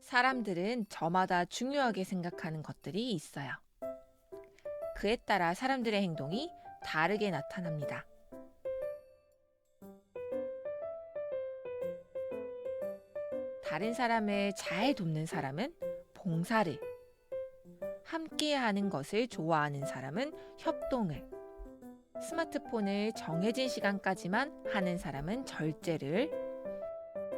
사람들은 저마다 중요하게 생각하는 것들이 있어요. 그에 따라 사람들의 행동이 다르게 나타납니다. 다른 사람을 잘 돕는 사람은 봉사를, 함께 하는 것을 좋아하는 사람은 협동을, 스마트폰을 정해진 시간까지만 하는 사람은 절제를,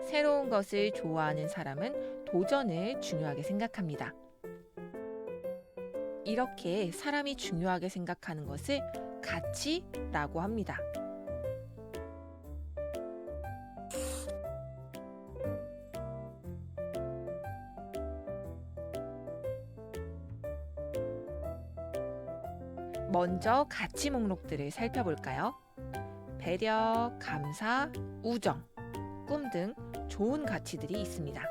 새로운 것을 좋아하는 사람은 도전을 중요하게 생각합니다. 이렇게 사람이 중요하게 생각하는 것을 가치라고 합니다. 먼저 가치 목록들을 살펴볼까요? 배려, 감사, 우정, 꿈 등 좋은 가치들이 있습니다.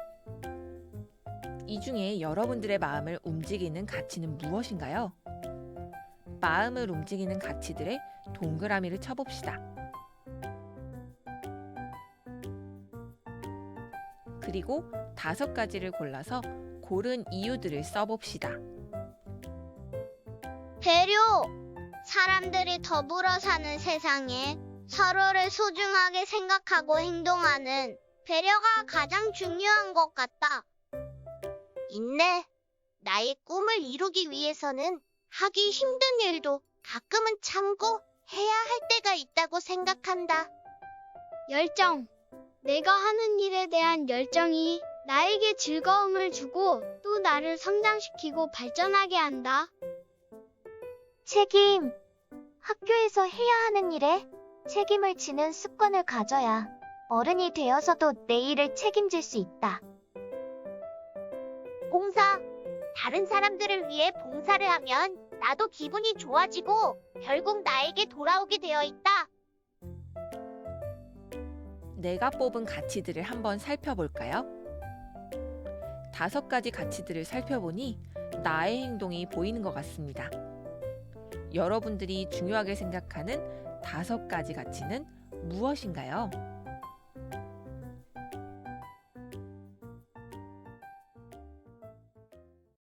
이 중에 여러분들의 마음을 움직이는 가치는 무엇인가요? 마음을 움직이는 가치들의 동그라미를 쳐봅시다. 그리고 다섯 가지를 골라서 고른 이유들을 써봅시다. 배려! 사람들이 더불어 사는 세상에 서로를 소중하게 생각하고 행동하는 배려가 가장 중요한 것 같다. 인내. 나의 꿈을 이루기 위해서는 하기 힘든 일도 가끔은 참고 해야 할 때가 있다고 생각한다. 열정. 내가 하는 일에 대한 열정이 나에게 즐거움을 주고 또 나를 성장시키고 발전하게 한다. 책임. 학교에서 해야 하는 일에 책임을 지는 습관을 가져야 어른이 되어서도 내 일을 책임질 수 있다. 봉사. 다른 사람들을 위해 봉사를 하면 나도 기분이 좋아지고 결국 나에게 돌아오게 되어 있다. 내가 뽑은 가치들을 한번 살펴볼까요? 다섯 가지 가치들을 살펴보니 나의 행동이 보이는 것 같습니다. 여러분들이 중요하게 생각하는 다섯 가지 가치는 무엇인가요?